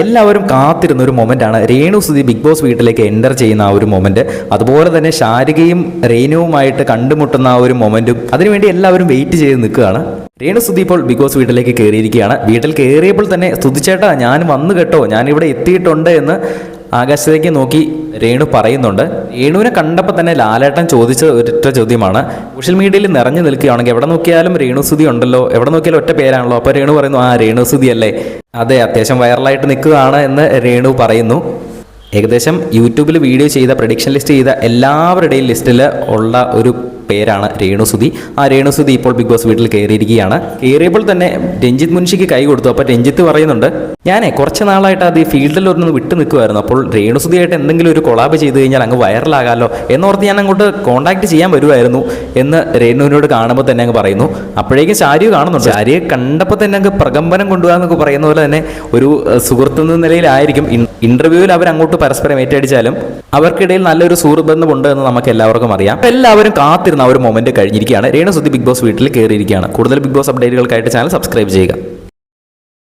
എല്ലാവരും കാത്തിരുന്ന ഒരു മൊമെന്റാണ് രേണു സുധി ബിഗ് ബോസ് വീട്ടിലേക്ക് എന്റർ ചെയ്യുന്ന ആ ഒരു മൊമെന്റ് അതുപോലെ തന്നെ ശാരികയും രേനുവുമായിട്ട് കണ്ടുമുട്ടുന്ന ആ ഒരു മൊമെന്റും അതിനുവേണ്ടി എല്ലാവരും വെയിറ്റ് ചെയ്ത് നിൽക്കുകയാണ്. രേണു സുധി ഇപ്പോൾ ബിഗ് ബോസ് വീട്ടിലേക്ക് കയറിയിരിക്കുകയാണ് വീട്ടിൽ കയറിയപ്പോൾ തന്നെ സ്തുതിച്ചേട്ടാ ഞാൻ വന്നു കേട്ടോ. ഞാൻ ഇവിടെ എത്തിയിട്ടുണ്ട് എന്ന് ആകാശത്തേക്ക് നോക്കി രേണു പറയുന്നുണ്ട് രേണുവിനെ കണ്ടപ്പോൾ തന്നെ ലാലേട്ടൻ ചോദിച്ച ഒരൊറ്റ ചോദ്യമാണ്. സോഷ്യൽ മീഡിയയിൽ നിറഞ്ഞു നിൽക്കുകയാണെങ്കിൽ എവിടെ നോക്കിയാലും രേണു സുധി ഉണ്ടല്ലോ. എവിടെ നോക്കിയാലും ഒറ്റ പേരാണല്ലോ. അപ്പോൾ രേണു പറയുന്നു ആ രേണു സുധി അല്ലേ? അതെ അത്യാവശ്യം വൈറലായിട്ട് നിൽക്കുകയാണ് എന്ന് രേണു പറയുന്നു. ഏകദേശം യൂട്യൂബിൽ വീഡിയോ ചെയ്ത പ്രഡിക്ഷൻ ലിസ്റ്റ് ചെയ്ത എല്ലാവരുടെയും ലിസ്റ്റിൽ ഉള്ള ഒരു പേരാണ് രേണുസുതി. ആ രേണുസുതി ഇപ്പോൾ ബിഗ് ബോസ് വീട്ടിൽ കയറിയിരിക്കുകയാണ്. കയറിയപ്പോൾ തന്നെ രഞ്ജിത്ത് മുൻഷിക്ക് കൈ കൊടുത്തു. അപ്പോൾ രഞ്ജിത്ത് പറയുന്നുണ്ട് ഞാനേ കുറച്ച് നാളായിട്ട് അത് ഈ ഫീൽഡിൽ ഒന്ന് വിട്ടു നിൽക്കുമായിരുന്നു അപ്പോൾ രേണുസുതിയായിട്ട് എന്തെങ്കിലും ഒരു കൊളാബ് ചെയ്ത് കഴിഞ്ഞാൽ അങ്ങ് വൈറലാകാമല്ലോ എന്നോർത്ത് ഞാൻ അങ്ങോട്ട് കോൺടാക്ട് ചെയ്യാൻ വരുമായിരുന്നു എന്ന് രേണുവിനോട് കാണുമ്പോൾ തന്നെ അങ്ങ് പറയുന്നു. അപ്പോഴേക്കും ശാരി കാണുന്നുണ്ട്. ശാരിയെ കണ്ടപ്പോൾ തന്നെ അങ്ങ് പ്രകമ്പനം കൊണ്ടുപോകാന്നൊക്കെ പറയുന്ന പോലെ തന്നെ ഒരു സുഹൃത്തു നിലയിലായിരിക്കും. ഇന്റർവ്യൂവിൽ അവർ അങ്ങോട്ട് പരസ്പരം ഏറ്റടിച്ചാലും അവർക്കിടയിൽ നല്ലൊരു സുഹൃബന്ധമുണ്ട് എന്ന് നമുക്ക് എല്ലാവർക്കും അറിയാം. എല്ലാവരും കാത്തിരുന്ന. ആ ഒരു മൊമെന്റ് കഴിഞ്ഞിരിക്കുകയാണ്. രേണു സുധി ബിഗ് ബോസ് വീട്ടിൽ കയറിയിരിക്കുകയാണ് കൂടുതൽ ബിഗ് ബോസ് അപ്ഡേറ്റുകൾക്കായിട്ട് ചാനൽ സബ്സ്ക്രൈബ് ചെയ്യുക.